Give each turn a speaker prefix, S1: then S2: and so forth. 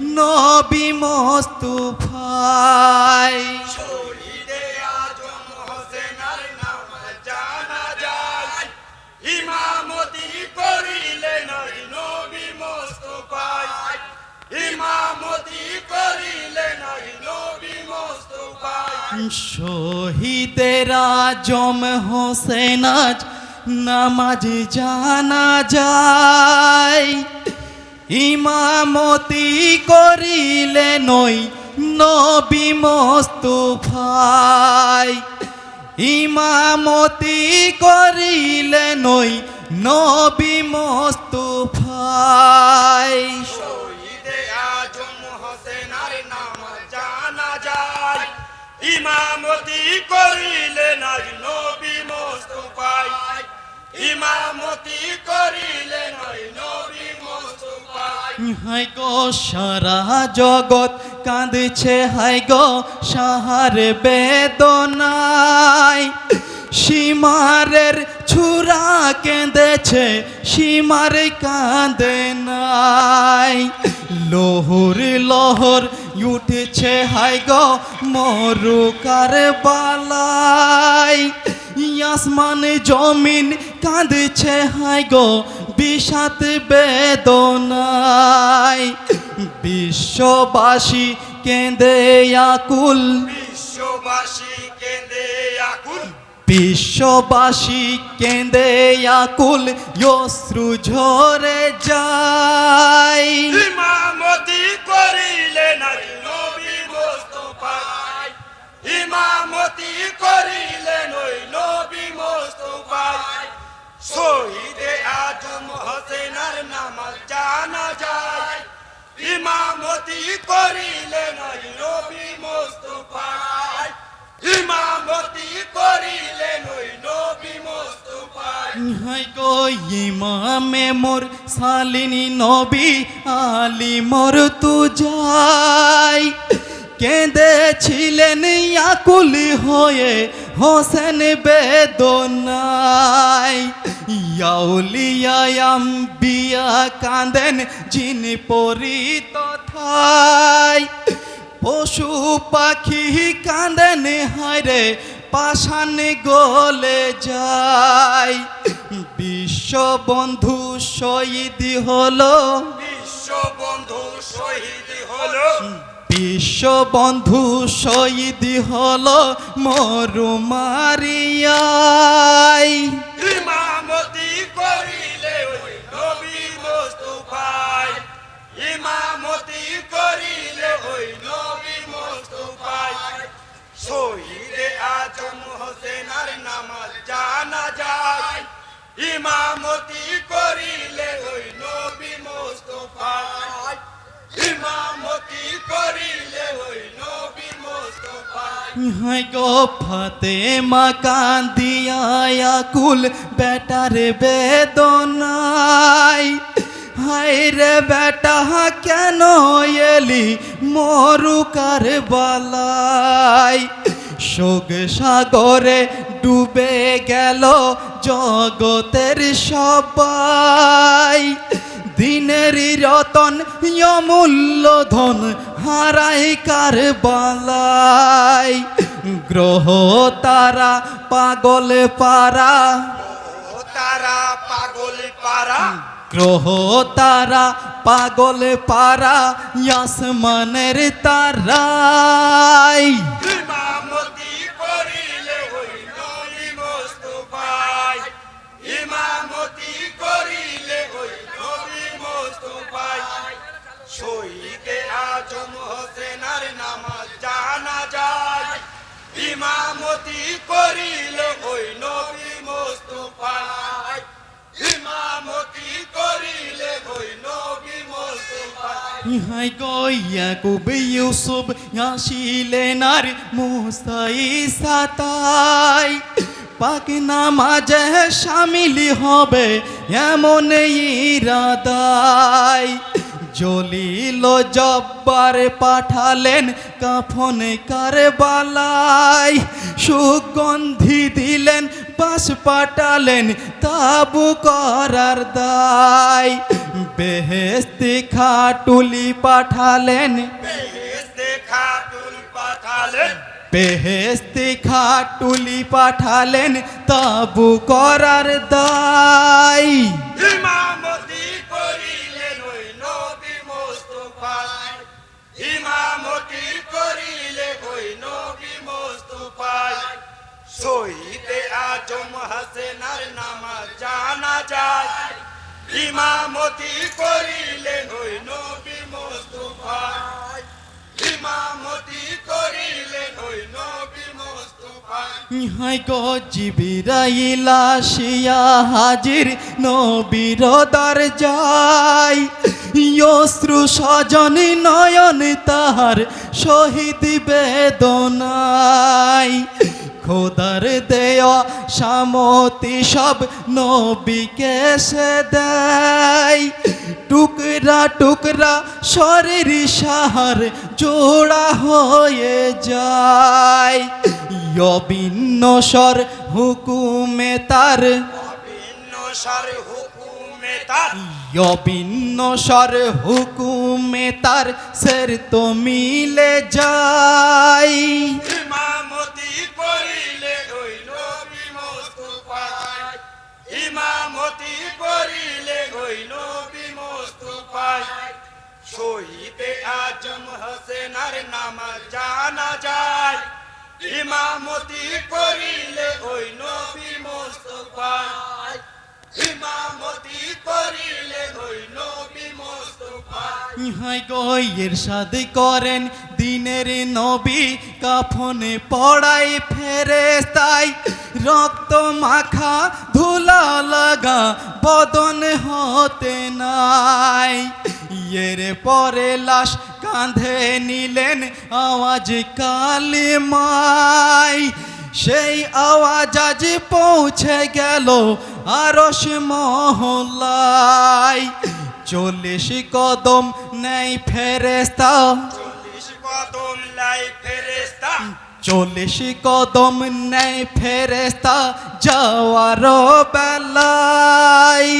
S1: নবী মোস্তফাই
S2: ইমামতি করিলেন নবী ইমামতি করিলেন নবী
S1: শহীদের আজম হোসেন নামাজ জানা যায়। ইমামতি করিলে নই নবী মোস্তফাই। ইমামতি করিলে নই নবী মোস্তফাই।
S2: ইমামতি করিলেন ওই নবী মোস্তফায় ইমামতি মোস্তফায়
S1: হাই গো সারা জগৎ কাঁদছে, হাই গো সাহার বেদনায়। সীমারের ছুরা কেঁদেছে, সীমার কাঁদে নাই। লোহর লহর উঠেছে, হাই গো মরুকার বালাই আসমান জমিন কাঁদছে, হাই গো বিষাদ বেদনায় বিশ্ববাসী কেঁদে আকুল।
S2: বিশ্ববাসী কেঁদে আকুল।
S1: বিশ্ববাসী কেঁদে আকুল অশ্রু ঝরে যায়।
S2: ইমামতি করিলেন ওই নবী মোস্তফায় ইমামতি করিলেন ওই নবী
S1: হাই গো ইমামে মোর সালিনী নবী আলী মোর তু যাই। কেঁদেছিলেন আকুল হয়ে হোসেন বেদনায়। ইয়াউলিয়াম বিয়া কাঁদেন জিন পরি তথায় পশু পাখি কাঁদেন হায়রে পাশান গলে যায়। বিশ্ববন্ধু শহীদ হলো।
S2: বিশ্ববন্ধু শহীদ হলো।
S1: বিশ্ববন্ধু শহীদ হলো মরু মারিয়াই।
S2: ইমামতি করিলে ওই নবী মোস্তফায় ইমামতি করিলে ওই নবী মোস্তফায় শহীদে আজম হোসেনার নামাজ ইমামতি করিলে ওই নবী ইমামতি করিলে ওই
S1: ফাতে মা কান্দিয়া আকুল বেটার বেদনাই হাই রে বেটা, কেন এলি মরুকার বালাই শোক সাগরে ডুবে গেল জগতের সবাই। দিনের রতন, অমূল্য ধন, হারাই কার বালাই গ্রহ তারা পাগল পারা
S2: তারা পাগল পারা।
S1: গ্রহ তারা পাগল পারা, আসমানের তারাই।
S2: করিলে ওই নবী ইমামতি ওই নবী
S1: ইহাই গয়াকুব ইউসুফ আসিলেন আর মুসাই সাতাই। পাক নামাজে সামিল হবে এমন ইরাদায় জলিল জব্বার পাঠালেন কাফন কারবালায়। সুগন্ধি দিলেন বাস পাঠালেন তাবু করার দায়। বেহেস্তি খাটুলি পাঠালেন। বেহেস্তি খাটুলি পাঠালেন তাবু করার দায়।
S2: আজম হাসেনার নামাজ জানা যায়। ইমামতি করিলেন ওই নবী মোস্তফায় ইমামতি করিলেন নবী মোস্তফায়
S1: হাই গো জিবিরাইল আসিয়া হাজির নবীর দরজায়। অশ্রু সজনী নয়ন তাহার শহীদ বেদনায়। খোদার দেয়া সামতি সব নবীকে সে দেয়। টুকরা টুকরা শরীর সাহার জোড়া হয়ে যায়। অবিন্ন
S2: সার হুকুমে তার।
S1: অবিন্ন স্বর হুকুমে তার। সের তো মিলে যায়।
S2: ইমামতি করিলে শহীদে আজম হোসেনার নামাজ জানা যায়। ইমামতি করিলে ওই নবী মোস্তফায় ইমামতি করিলে ওই নবী মোস্তফায়
S1: হাই গয়ের সাদ করেন দিনের নবী, কাফনে পড়াই ফেরে তাই। রক্ত মাখা, ধুলা লাগা, বদন হতে নাই। ইয়ের পরে লাশ কাঁধে নিলেন আওয়াজ কালে মাই সেই আওয়াজ আজ পৌঁছে গেল আরস মহল্লায়। চল্লিশ কদম নেই ফেরেস্তা
S2: চল্লিশ কদম লাই ফেরেস্তা
S1: চল্লিশ কদম নেই ফেরেস্তা যাওয়ার বেলায়।